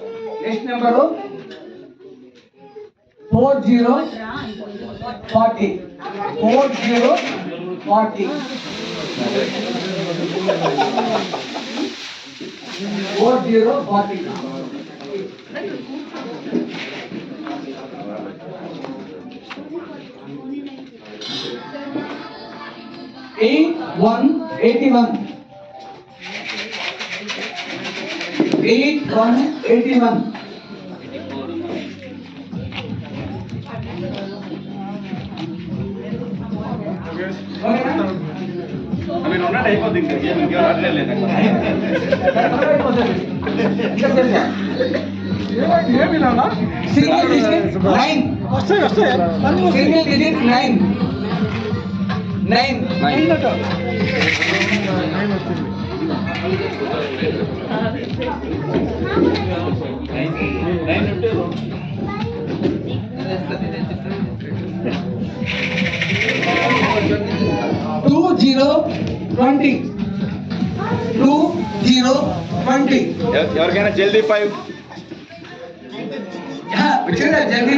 Number four zero forty. Four zero forty. Four zero forty. Eight one eighty one. Eight one eighty one మీరు ఉన్నట్టు అయిపోద్ది ఇంకా ఏం ఇంకేం రావట్లేదు లేదు ఏమి నాన్న సింగిల్ డిజిట్ నైన్ వస్తాయి వస్తాయి అన్ని వస్తాయి. సింగిల్ డిజిట్ నైన్ నైన్ అయిందట. నైన్ వచ్చింది. Two zero twenty two zero twenty ఎవరికైనా జల్దీ ఫైవ్ జల్దీ